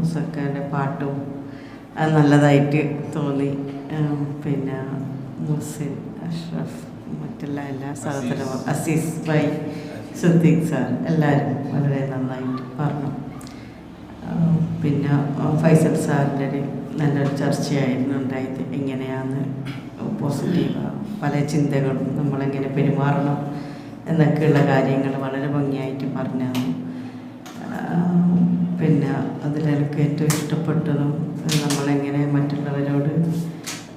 മുസക്കാന്റെ പാട്ടും അത് നല്ലതായിട്ട് തോന്നി. പിന്നെ മുസിൻ അഷ്റഫ് മറ്റുള്ള എല്ലാ സഹോദരവും അസീസ്. ഭായ് സുദ്ദീഖ് സാർ എല്ലാവരും വളരെ നന്നായിട്ട് പറഞ്ഞു. പിന്നെ ഫൈസൽ സാറിന്റെ ഒരു നല്ലൊരു ചർച്ചയായിരുന്നു ഉണ്ടായത്. എങ്ങനെയാണ് പോസിറ്റീവ് പല ചിന്തകളും നമ്മളെങ്ങനെ പെരുമാറണം എന്നൊക്കെയുള്ള കാര്യങ്ങൾ വളരെ ഭംഗിയായിട്ട് പറഞ്ഞു പിന്നെ അതിലെനിക്ക് ഏറ്റവും ഇഷ്ടപ്പെട്ടതും നമ്മളെങ്ങനെ മറ്റുള്ളവരോട്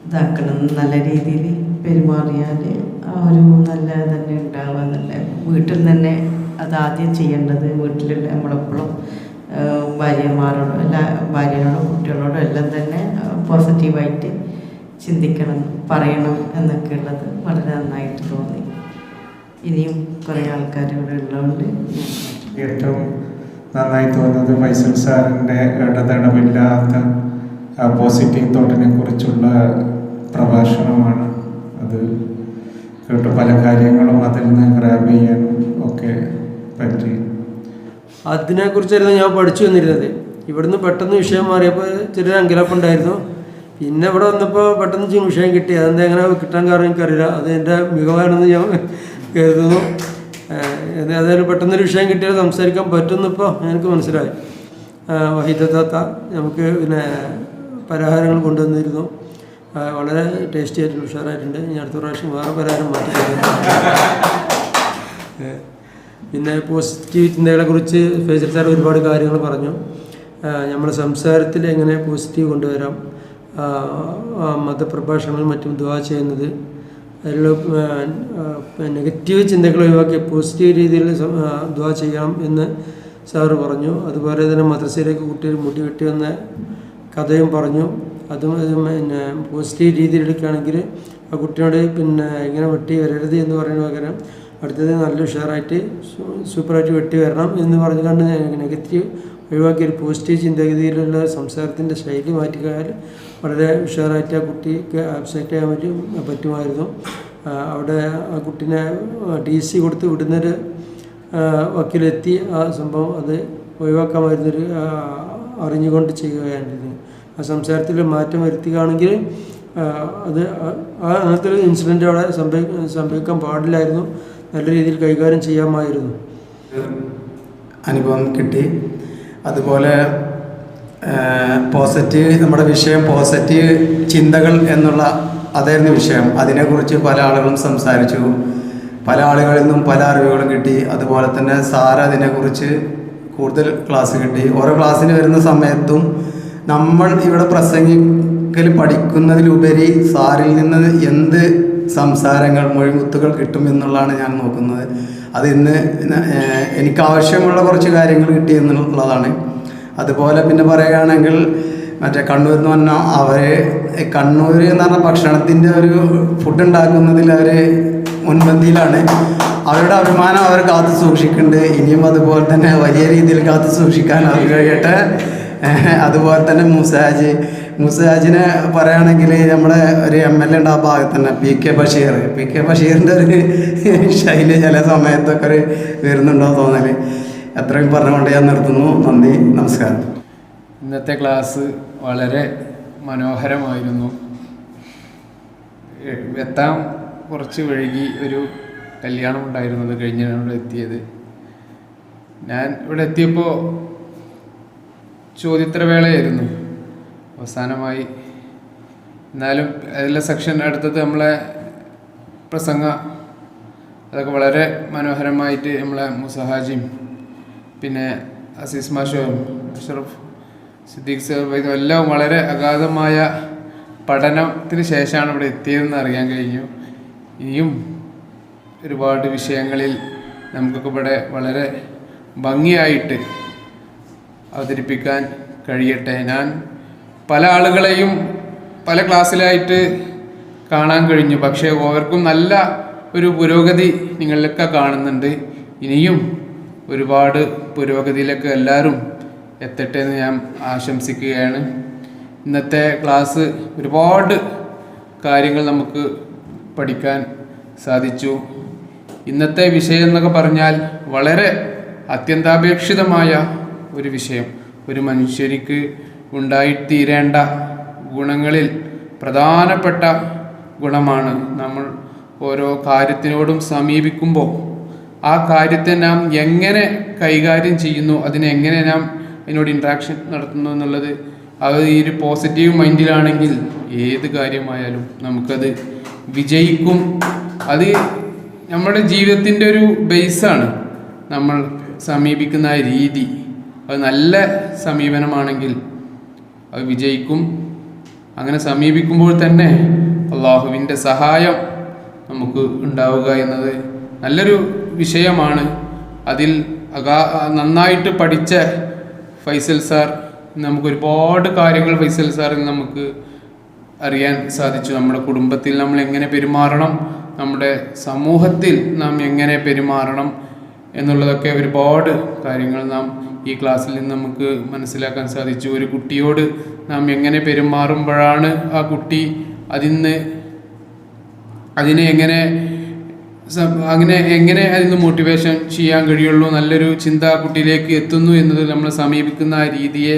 ഇതാക്കണം നല്ല രീതിയിൽ പെരുമാറിയാൽ ആ ഒരു നല്ല തന്നെ ഉണ്ടാവുക വീട്ടിൽ തന്നെ അതാദ്യം ചെയ്യേണ്ടത് വീട്ടിലുള്ള നമ്മളെപ്പോഴും ഭാര്യമാരോടും എല്ലാ ഭാര്യയോടും കുട്ടികളോടും എല്ലാം തന്നെ പോസിറ്റീവായിട്ട് ചിന്തിക്കണം പറയണം എന്നൊക്കെ ഉള്ളത് വളരെ നന്നായിട്ട് തോന്നി. ഇനിയും കുറേ ആൾക്കാരിവിടെ ഉള്ളതുകൊണ്ട് ഏറ്റവും നന്നായി തോന്നുന്നത് ഫൈസൽ സാറിന്റെ ഇടതടവില്ലാത്ത പോസിറ്റീവ് തോട്ടിനെ കുറിച്ചുള്ള പ്രഭാഷണമാണ്. അത് കേട്ട്. പല കാര്യങ്ങളും അതിൽ നിന്ന് ഗ്രാബ് ചെയ്യാൻ ഒക്കെ പറ്റി. അതിനെക്കുറിച്ചായിരുന്നു ഞാൻ പഠിച്ചു വന്നിരുന്നത്. ഇവിടുന്ന് പെട്ടെന്ന് വിഷയം മാറിയപ്പോൾ ചെറിയൊരു അങ്കലപ്പുണ്ടായിരുന്നു പിന്നെ ഇവിടെ വന്നപ്പോൾ പെട്ടെന്ന് വിഷയം കിട്ടി. അതെന്താ എങ്ങനെ കിട്ടാൻ കാരണം എനിക്കറിയില്ല. അത് എന്റെ മികവാണെന്ന് ഞാൻ കരുതുന്നു. ഏതായാലും പെട്ടെന്നൊരു വിഷയം കിട്ടിയാൽ സംസാരിക്കാൻ പറ്റുന്നിപ്പോൾ എനിക്ക് മനസ്സിലായി. ഏഹ് നമുക്ക് പിന്നെ പലഹാരങ്ങൾ കൊണ്ടുവന്നിരുന്നു. വളരെ ടേസ്റ്റി ആയിട്ട് ഉഷാറായിട്ടുണ്ട്. ഇനി അടുത്ത പ്രാവശ്യം വേറെ പലഹാരം മാറ്റി പിന്നെ പോസിറ്റീവ് ചിന്തകളെ കുറിച്ച് ഫേസൽ സാർ ഒരുപാട് കാര്യങ്ങൾ പറഞ്ഞു. നമ്മുടെ സംസാരത്തിൽ എങ്ങനെ പോസിറ്റീവ് കൊണ്ടുവരാം മതപ്രഭാഷണങ്ങളും മറ്റും ദുവാ ചെയ്യുന്നത് അതിലുള്ള നെഗറ്റീവ് ചിന്തകൾ ഒഴിവാക്കി പോസിറ്റീവ് രീതിയിൽ ദ്വാ ചെയ്യണം ചെയ്യാം എന്ന് സാറ് പറഞ്ഞു. അതുപോലെ തന്നെ മദ്രസയിലേക്ക് കുട്ടികൾ മുടി വെട്ടി വന്ന കഥയും പറഞ്ഞു. അതും പിന്നെ പോസിറ്റീവ് രീതിയിൽ എടുക്കുകയാണെങ്കിൽ ആ കുട്ടിയോട് പിന്നെ ഇങ്ങനെ വെട്ടി വരരുത് എന്ന് പറയുന്ന പകരം അടുത്തത് നല്ല ഉഷാറായിട്ട് സൂപ്പറായിട്ട് വെട്ടി വരണം എന്ന് പറഞ്ഞുകൊണ്ട് നെഗറ്റീവ് ഒഴിവാക്കി ഒരു പോസിറ്റീവ് ചിന്താഗതിയിലുള്ള സംസാരത്തിന്റെ ശൈലി മാറ്റിക്കാൽ വളരെ ഉഷാറായിട്ട് ആ കുട്ടിക്ക് അബ്സെറ്റ് ചെയ്യാൻ പറ്റും പറ്റുമായിരുന്നു. അവിടെ ആ കുട്ടീനെ ഡി സി കൊടുത്ത് വിടുന്നൊരു വക്കീലെത്തി ആ സംഭവം അത് ഒഴിവാക്കാമായിരുന്നൊരു അറിഞ്ഞുകൊണ്ട് ചെയ്യുകയായിരുന്നു. ആ സംസാരത്തിൽ മാറ്റം വരുത്തുകയാണെങ്കിൽ അത് ആ അങ്ങനത്തെ ഒരു ഇൻസിഡന്റ് അവിടെ സംഭവി സംഭവിക്കാൻ പാടില്ലായിരുന്നു. നല്ല രീതിയിൽ കൈകാര്യം ചെയ്യാമായിരുന്നു. അനുഭവം കിട്ടി. അതുപോലെ പോസിറ്റീവ് നമ്മുടെ വിഷയം പോസിറ്റീവ് ചിന്തകൾ എന്നുള്ള അതായിരുന്നു വിഷയം. അതിനെക്കുറിച്ച് പല ആളുകളും സംസാരിച്ചു. പല ആളുകളിൽ നിന്നും പല അറിവുകളും കിട്ടി. അതുപോലെ തന്നെ സാറ് അതിനെക്കുറിച്ച് കൂടുതൽ ക്ലാസ് കിട്ടി. ഓരോ ക്ലാസ്സിന് വരുന്ന സമയത്തും നമ്മൾ ഇവിടെ പ്രസംഗിക്കൽ പഠിക്കുന്നതിലുപരി സാറിൽ നിന്ന് എന്ത് സംസാരങ്ങൾ മൊഴിമുത്തുകൾ കിട്ടും എന്നുള്ളതാണ് ഞാൻ നോക്കുന്നത്. അത് ഇന്ന് എനിക്ക് ആവശ്യമുള്ള കുറച്ച് കാര്യങ്ങൾ കിട്ടി എന്നുള്ളതാണ്. അതുപോലെ പിന്നെ പറയുകയാണെങ്കിൽ മറ്റേ കണ്ണൂർ എന്ന് പറഞ്ഞാൽ അവർ കണ്ണൂർ എന്ന് പറഞ്ഞ ഭക്ഷണത്തിന്റെ ഒരു ഫുഡ് ഉണ്ടാക്കുന്നതിൽ അവർ മുൻപന്തിയിലാണ്. അവരുടെ അഭിമാനം അവർ കാത്തു സൂക്ഷിക്കുന്നുണ്ട്. ഇനിയും അതുപോലെ തന്നെ വലിയ രീതിയിൽ കാത്തു സൂക്ഷിക്കാൻ അവർ കഴിയട്ടെ അതുപോലെ തന്നെ മുസാജ് മുസാജിനെ പറയുകയാണെങ്കിൽ നമ്മുടെ ഒരു എം എൽ എ ഉണ്ട് ആ ഭാഗത്ത് തന്നെ P K Basheer P K ബഷീറിന്റെ ഒരു ശൈലി ചില സമയത്തൊക്കെ ഒരു വരുന്നുണ്ടോ തോന്നൽ അത്രയും പറഞ്ഞുകൊണ്ട് ഞാൻ നിർത്തുന്നു. നന്ദി. നമസ്കാരം. ഇന്നത്തെ ക്ലാസ് വളരെ മനോഹരമായിരുന്നു. എത്താൻ കുറച്ച് വഴുകി ഒരു കല്യാണം ഉണ്ടായിരുന്നത് കഴിഞ്ഞാണ് ഇവിടെ എത്തിയത്. ഞാൻ ഇവിടെ എത്തിയപ്പോൾ ചോദ്യോത്തരവേളയായിരുന്നു. അവസാനമായി. എന്നാലും അതിലെ സെക്ഷൻ അടുത്തത് നമ്മളെ പ്രസംഗ. അതൊക്കെ വളരെ മനോഹരമായിട്ട് നമ്മളെ മുസഹാജിയും പിന്നെ അസീസ് മാഷോയും അഷറഫ് സിദ്ദീഖ് സാഹിബ് എല്ലാം വളരെ അഗാധമായ പഠനത്തിന് ശേഷമാണ് ഇവിടെ എത്തിയതെന്ന് അറിയാൻ കഴിഞ്ഞു. ഇനിയും ഒരുപാട് വിഷയങ്ങളിൽ നമുക്കൊക്കെ ഇവിടെ വളരെ ഭംഗിയായിട്ട് അവതരിപ്പിക്കാൻ കഴിയട്ടെ. ഞാൻ പല ആളുകളെയും പല ക്ലാസ്സിലായിട്ട് കാണാൻ കഴിഞ്ഞു. പക്ഷേ ഓവർക്കും നല്ല ഒരു പുരോഗതി നിങ്ങളിലൊക്കെ കാണുന്നുണ്ട്. ഇനിയും ഒരുപാട് പുരോഗതിയിലൊക്കെ എല്ലാവരും എത്തട്ടെ എന്ന് ഞാൻ ആശംസിക്കുകയാണ്. ഇന്നത്തെ ക്ലാസ് ഒരുപാട് കാര്യങ്ങൾ നമുക്ക് പഠിക്കാൻ സാധിച്ചു. ഇന്നത്തെ വിഷയം എന്നൊക്കെ പറഞ്ഞാൽ വളരെ അത്യന്താപേക്ഷിതമായ ഒരു വിഷയം. ഒരു മനുഷ്യർക്ക് ഉണ്ടായിത്തീരേണ്ട ഗുണങ്ങളിൽ പ്രധാനപ്പെട്ട ഗുണമാണ് നമ്മൾ ഓരോ കാര്യത്തിനോടും സമീപിക്കുമ്പോൾ. ആ കാര്യത്തെ നാം എങ്ങനെ കൈകാര്യം ചെയ്യുന്നു അതിനെ എങ്ങനെ നാം അതിനോട് ഇൻട്രാക്ഷൻ നടത്തുന്നു എന്നുള്ളത് അത് ഈ ഒരു പോസിറ്റീവ് മൈൻഡിലാണെങ്കിൽ ഏത് കാര്യമായാലും നമുക്കത് വിജയിക്കും. അത് നമ്മുടെ ജീവിതത്തിന്റെ ഒരു ബേസാണ് നമ്മൾ സമീപിക്കുന്ന രീതി. അത് നല്ല സമീപനമാണെങ്കിൽ അത് വിജയിക്കും. അങ്ങനെ സമീപിക്കുമ്പോൾ തന്നെ അള്ളാഹുവിന്റെ സഹായം നമുക്ക് ഉണ്ടാവുക എന്നത് നല്ലൊരു വിഷയമാണ്. അതിൽ അകാ നന്നായിട്ട് പഠിച്ച ഫൈസൽ സാർ നമുക്ക് ഒരുപാട് കാര്യങ്ങൾ ഫൈസൽ സാറിൽ നമുക്ക് അറിയാൻ സാധിച്ചു. നമ്മുടെ കുടുംബത്തിൽ നമ്മൾ എങ്ങനെ പെരുമാറണം നമ്മുടെ സമൂഹത്തിൽ നാം എങ്ങനെ പെരുമാറണം എന്നുള്ളതൊക്കെ ഒരുപാട് കാര്യങ്ങൾ നാം ഈ ക്ലാസ്സിൽ നിന്ന് നമുക്ക് മനസ്സിലാക്കാൻ സാധിച്ചു. ഒരു കുട്ടിയോട് നാം എങ്ങനെ പെരുമാറുമ്പോഴാണ് ആ കുട്ടി അതിന്ന് അതിനെ എങ്ങനെ അങ്ങനെ എങ്ങനെ അതിന് മോട്ടിവേഷൻ ചെയ്യാൻ കഴിയുള്ളൂ നല്ലൊരു ചിന്ത കുട്ടിയിലേക്ക് എത്തുന്നു എന്നത് നമ്മൾ സമീപിക്കുന്ന ആ രീതിയെ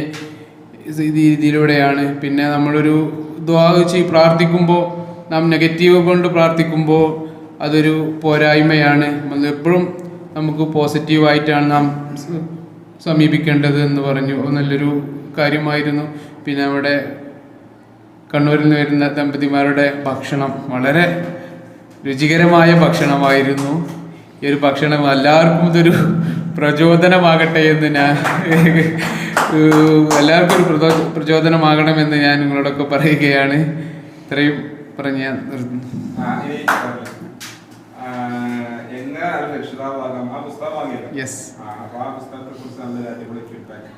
രീതിയിലൂടെയാണ്. പിന്നെ നമ്മളൊരു ദ്വാ ചെയ്ത് പ്രാർത്ഥിക്കുമ്പോൾ നാം നെഗറ്റീവ് കൊണ്ട് പ്രാർത്ഥിക്കുമ്പോൾ അതൊരു പോരായ്മയാണ്. നമ്മൾ എപ്പോഴും നമുക്ക് പോസിറ്റീവായിട്ടാണ് നാം സമീപിക്കേണ്ടത് എന്ന് പറഞ്ഞു. നല്ലൊരു കാര്യമായിരുന്നു. പിന്നെ അവിടെ കണ്ണൂരിൽ നിന്ന് വരുന്ന ദമ്പതിമാരുടെ ഭക്ഷണം വളരെ രുചികരമായ ഭക്ഷണമായിരുന്നു. ഈ ഒരു ഭക്ഷണം എല്ലാവർക്കും ഇതൊരു പ്രചോദനമാകട്ടെ എന്ന് ഞാൻ എല്ലാവർക്കും ഒരു പ്രചോ പ്രചോദനമാകണമെന്ന് ഞാൻ നിങ്ങളോടൊക്കെ പറയുകയാണ്. ഇത്രയും പറഞ്ഞ് ഞാൻ നിർത്തുന്നു. ആ, ഇനി ആ, എങ്ങനെയാണ് രക്ഷിതാവാകാം ആ പുസ്തകം വാങ്ങിയത്. യെസ് ആ അപ്പൊ ആ പുസ്തകത്തെ കുറിച്ച് നല്ല അടിപൊളി ഫീഡ്ബാക്ക്